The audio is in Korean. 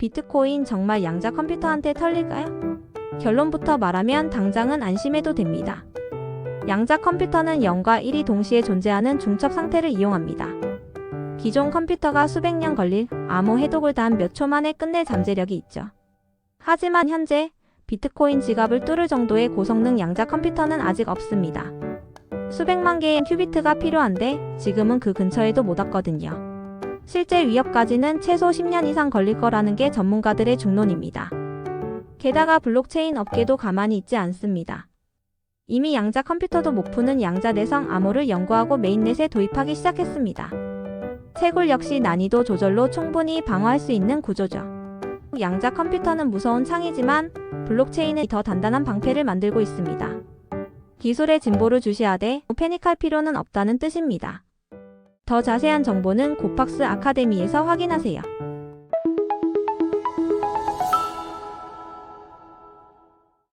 비트코인 정말 양자 컴퓨터한테 털릴까요? 결론부터 말하면 당장은 안심해도 됩니다. 양자 컴퓨터는 0과 1이 동시에 존재하는 중첩 상태를 이용합니다. 기존 컴퓨터가 수백 년 걸릴 암호 해독을 단 몇 초 만에 끝낼 잠재력이 있죠. 하지만 현재 비트코인 지갑을 뚫을 정도의 고성능 양자 컴퓨터는 아직 없습니다. 수백만 개의 큐비트가 필요한데 지금은 그 근처에도 못 왔거든요. 실제 위협까지는 최소 10년 이상 걸릴 거라는 게 전문가들의 중론입니다. 게다가 블록체인 업계도 가만히 있지 않습니다. 이미 양자 컴퓨터도 못 푸는 양자 내성 암호를 연구하고 메인넷에 도입하기 시작했습니다. 채굴 역시 난이도 조절로 충분히 방어할 수 있는 구조죠. 양자 컴퓨터는 무서운 창이지만 블록체인은 더 단단한 방패를 만들고 있습니다. 기술의 진보를 주시하되 패닉할 필요는 없다는 뜻입니다. 더 자세한 정보는 고팍스 아카데미에서 확인하세요.